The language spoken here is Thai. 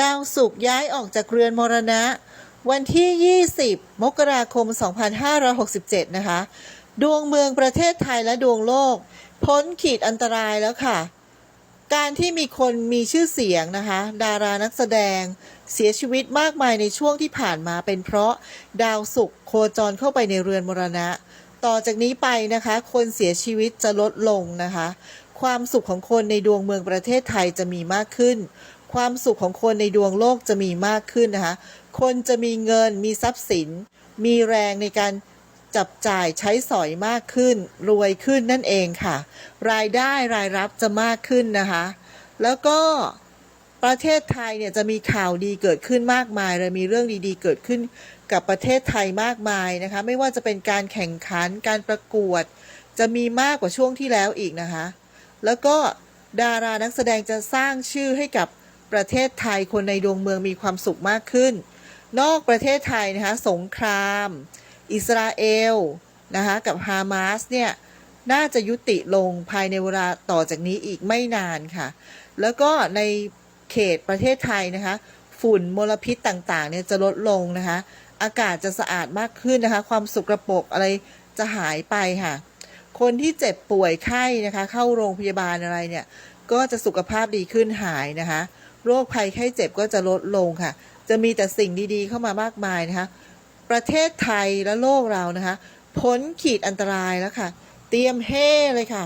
ดาวศุกร์ย้ายออกจากเรือนมรณะ วันที่ 20 มกราคม 2567 นะคะ ดวงเมืองประเทศไทยและดวงโลก พ้นขีดอันตรายแล้วค่ะ การที่มีคนมีชื่อเสียงนะคะ ดารานักแสดง เสียชีวิตมากมายในช่วงที่ผ่านมาเป็นเพราะดาวศุกร์โคจรเข้าไปในเรือนมรณะ ต่อจากนี้ไปนะคะ คนเสียชีวิตจะลดลงนะคะ ความสุขของคนในดวงเมืองประเทศไทยจะมีมากขึ้น ความสุขของคนในดวงโลกจะมีมากขึ้นนะคะ คนจะมีเงินมีทรัพย์สิน มีแรงในการจับจ่ายใช้สอยมากขึ้น รวยขึ้นนั่นเองค่ะ รายได้รายรับจะมากขึ้นนะคะ แล้วก็ประเทศไทยเนี่ยจะมีข่าวดีเกิดขึ้นมากมายเลยมีเรื่องดีๆ เกิดขึ้นกับประเทศไทยมากมายนะคะ ไม่ว่าจะเป็นการแข่งขันการประกวด จะมีมากกว่าช่วงที่แล้วอีกนะคะ แล้วก็ดารานักแสดงจะสร้างชื่อให้กับ ประเทศไทยคนในดวงเมืองมีความสุขมากขึ้น นอกประเทศไทยนะคะสงคราม อิสราเอลนะคะกับฮามาสเนี่ยน่าจะยุติลงภายในเวลาต่อจากนี้อีกไม่นานค่ะ แล้วก็ในเขตประเทศไทยนะคะ ฝุ่นมลพิษต่างๆเนี่ยจะลดลงนะคะ อากาศจะสะอาดมากขึ้นนะคะ ความสุกระปกอะไรจะหายไปค่ะ คนที่เจ็บป่วยไข้นะคะ เข้าโรงพยาบาลอะไรเนี่ย ก็จะสุขภาพดีขึ้นหายนะคะ โรคภัยไข้เจ็บก็จะลดลงค่ะ จะมีแต่สิ่งดีๆเข้ามามากมายนะคะ ประเทศไทยและโลกเรานะคะ พ้นขีดอันตรายแล้วค่ะ เตรียมเฮ่เลยค่ะ